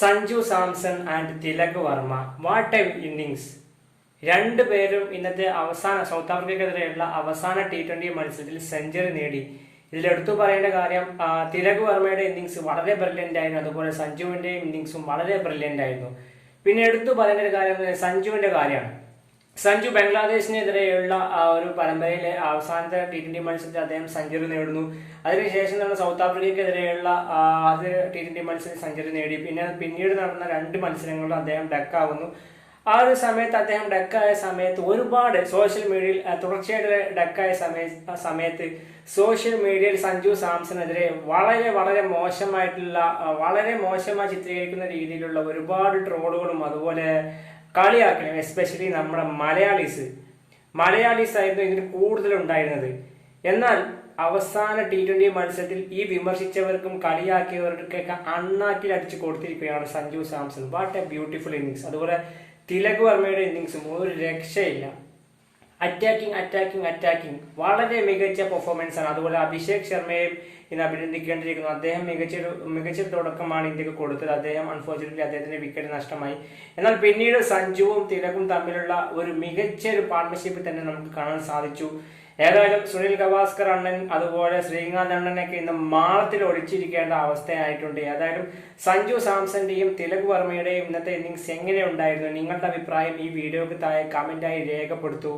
Sanju Samson and Tilak Varma. What a innings രണ്ടുപേരും ഇന്നത്തെ അവസാന സൗത്ത് ആഫ്രിക്കക്കെതിരെയുള്ള അവസാന ടി ട്വന്റി മത്സരത്തിൽ സെഞ്ചുറി നേടി. ഇതിലെടുത്തു പറയേണ്ട കാര്യം തിലക് വർമ്മയുടെ ഇന്നിങ്സ് വളരെ ബ്രില്യന്റ് ആയിരുന്നു. അതുപോലെ സഞ്ജുവിന്റെയും ഇന്നിങ്സും വളരെ ബ്രില്യന്റ് ആയിരുന്നു. പിന്നെ എടുത്തു പറയേണ്ട ഒരു കാര്യം സഞ്ജുവിന്റെ കാര്യമാണ്. സഞ്ജു ബംഗ്ലാദേശിനെതിരെയുള്ള ആ ഒരു പരമ്പരയിലെ അവസാനത്തെ ടി ട്വന്റി മത്സരത്തിൽ അദ്ദേഹം സെഞ്ചുറി നേടുന്നു. അതിനുശേഷം നടന്ന സൗത്ത് ആഫ്രിക്കയ്ക്കെതിരെയുള്ള ആദ്യ ടി ട്വന്റി മത്സരത്തിൽ സെഞ്ചുറി നേടി. പിന്നെ പിന്നീട് നടന്ന രണ്ട് മത്സരങ്ങളിലും അദ്ദേഹം ഡക്കാവുന്നു ആ ഒരു സമയത്ത് അദ്ദേഹം ഡക്കായ സമയത്ത് ഒരുപാട് സോഷ്യൽ മീഡിയയിൽ തുടർച്ചയായിട്ട് ഡക്കായ സമയ സമയത്ത് സോഷ്യൽ മീഡിയയിൽ സഞ്ജു സാംസണെതിരെ വളരെ വളരെ മോശമായിട്ടുള്ള വളരെ മോശമായി ചിത്രീകരിക്കുന്ന രീതിയിലുള്ള ഒരുപാട് ട്രോളുകളും അതുപോലെ കളിയാക്കലും എസ്പെഷ്യലി നമ്മുടെ മലയാളീസ്. മലയാളീസ് ആയിരുന്നു ഇതിന് കൂടുതൽ ഉണ്ടായിരുന്നത് എന്നാൽ അവസാന ടി ട്വന്റി മത്സരത്തിൽ ഈ വിമർശിച്ചവർക്കും കളിയാക്കിയവർക്കൊക്കെ അണ്ണാക്കിൽ അടിച്ചു കൊടുത്തിരിക്കുകയാണ് Sanju Samson. What a beautiful innings അതുപോലെ തിലക് വർമ്മയുടെ ഇന്നിങ്സും ഒരു രക്ഷയില്ല. അറ്റാക്കിംഗ് അറ്റാക്കിംഗ് അറ്റാക്കിംഗ് വളരെ മികച്ച പെർഫോമൻസ് ആണ്. അതുപോലെ അഭിഷേക് ശർമ്മയെയും ഇന്ന് അഭിനന്ദിക്കേണ്ടിയിരിക്കുന്നു. അദ്ദേഹം മികച്ചൊരു മികച്ച തുടക്കമാണ് ഇന്ത്യയ്ക്ക് കൊടുത്തത്. അദ്ദേഹം അൺഫോർച്ചുനേറ്റ്ലി അദ്ദേഹത്തിന്റെ വിക്കറ്റ് നഷ്ടമായി. എന്നാൽ പിന്നീട് സഞ്ജുവും തിലകും തമ്മിലുള്ള ഒരു മികച്ച ഒരു പാർട്ണർഷിപ്പ് തന്നെ നമുക്ക് കാണാൻ സാധിച്ചു. ഏതായാലും സുനിൽ ഗവാസ്കർ അണ്ണൻ അതുപോലെ ശ്രീകാന്ത് അണ്ണനൊക്കെ ഇന്ന് മാളത്തിൽ ഒളിച്ചിരിക്കേണ്ട അവസ്ഥയായിട്ടുണ്ട്. ഏതായാലും സഞ്ജു സാംസന്റെയും തിലക് വർമ്മയുടെയും ഇന്നത്തെ ഇന്നിങ്സ് എങ്ങനെയുണ്ടായിരുന്നു? നിങ്ങളുടെ അഭിപ്രായം ഈ വീഡിയോക്ക് താഴെ കമന്റായി രേഖപ്പെടുത്തൂ.